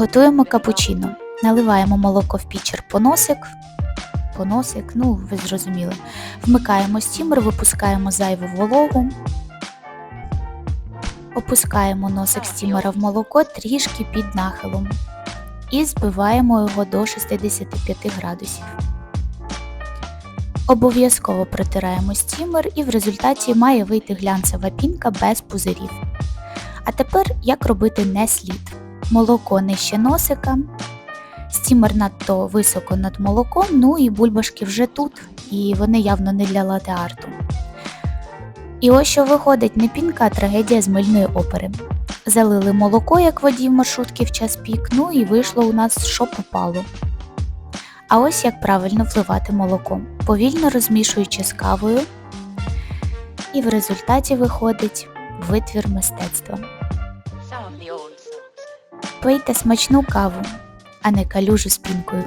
Готуємо капучино. Наливаємо молоко в пічер поносик. Поносик, ну ви зрозуміли. Вмикаємо стімер, випускаємо зайву вологу. Опускаємо носик стімера в молоко трішки під нахилом. І збиваємо його до 65 градусів. Обов'язково протираємо стімер і в результаті має вийти глянцева пінка без пузирів. А тепер як робити не слід. Молоко нижче носика, стімер надто високо над молоком, ну і бульбашки вже тут, і вони явно не для латеарту. І ось що виходить не пінка, а трагедія з мильної опери. Залили молоко, як водій маршрутки в час пік, ну і вийшло у нас що попало. А ось як правильно вливати молоко, повільно розмішуючи з кавою, і в результаті виходить витвір мистецтва. Пийте смачну каву, а не калюжу з пінкою.